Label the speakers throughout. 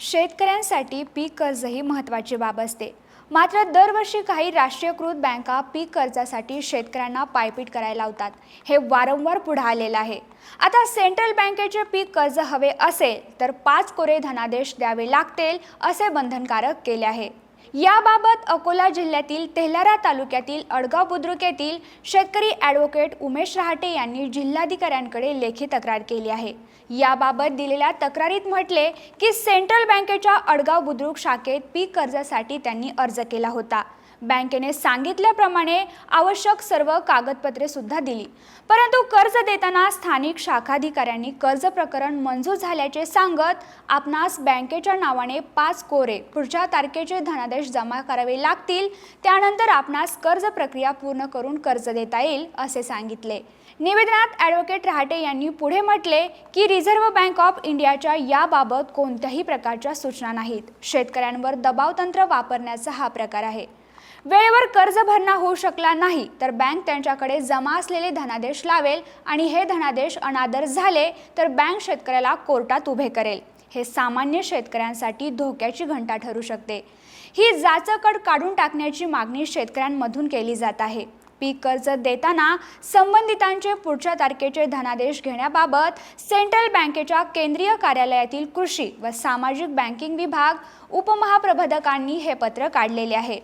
Speaker 1: शेतकऱ्यांसाठी पीक कर्ज ही महत्त्वाची बाब असते. मात्र दरवर्षी काही राष्ट्रीयकृत बँका पीक कर्जासाठी शेतकऱ्यांना पायपीट करायला लावतात. हे वारंवार पुढे आलेलं आहे. आता सेंट्रल बँकेचे पीक कर्ज हवे असेल तर पाच कोरे धनादेश द्यावे लागतील असे बंधनकारक केले आहे. याबाबत अकोला जिल्ह्यातील तेलारा तालुक्यातील अडगाव बुद्रुक येथील शेतकरी ॲडव्होकेट उमेश रहाटे यांनी जिल्हाधिकाऱ्यांकडे लेखी तक्रार केली आहे. याबाबत दिलेल्या तक्रारीत म्हटले की सेंट्रल बँकेच्या अडगाव बुद्रुक शाखेत पीक कर्जासाठी त्यांनी अर्ज केला होता. बँकेने सांगितल्याप्रमाणे आवश्यक सर्व कागदपत्रे सुद्धा दिली. परंतु कर्ज देताना स्थानिक शाखाधिकाऱ्यांनी कर्ज प्रकरण मंजूर झाल्याचे सांगत आपणास बँकेच्या नावाने पाच कोरे पुढच्या तारखेचे धनादेश जमा करावे लागतील. त्यानंतर आपणास कर्ज प्रक्रिया पूर्ण करून कर्ज देता येईल असे सांगितले. निवेदनात ॲडव्होकेट रहाटे यांनी पुढे म्हटले की रिझर्व्ह बँक ऑफ इंडियाच्या याबाबत कोणत्याही प्रकारच्या सूचना नाहीत. शेतकऱ्यांवर दबाव तंत्र वापरण्याचा हा प्रकार आहे. वेळेवर कर्ज भरणा होऊ शकला नाही तर बँक त्यांच्याकडे जमा असलेले धनादेश लावेल आणि हे धनादेश अनादर झाले तर बँक शेतकऱ्याला कोर्टात उभे करेल. हे सामान्य शेतकऱ्यांसाठी धोक्याची घंटा ठरू शकते. ही जाचकड काढून टाकण्याची मागणी शेतकऱ्यांमधून केली जात आहे. पीक कर्ज देताना संबंधितांचे पुढच्या तारखेचे धनादेश घेण्याबाबत सेंट्रल बँकेच्या केंद्रीय कार्यालयातील कृषी व सामाजिक बँकिंग विभाग उपमहाप्रबंधकांनी हे पत्र काढलेले आहे.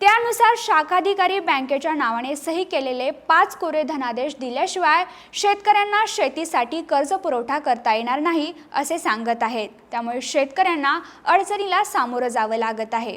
Speaker 1: त्यानुसार शाखाधिकारी बँकेच्या नावाने सही केलेले पाच कोरे धनादेश दिल्याशिवाय शेतकऱ्यांना शेतीसाठी कर्ज पुरवठा करता येणार नाही असे सांगत आहेत. त्यामुळे शेतकऱ्यांना अडचणीला सामोरं जावं लागत आहे.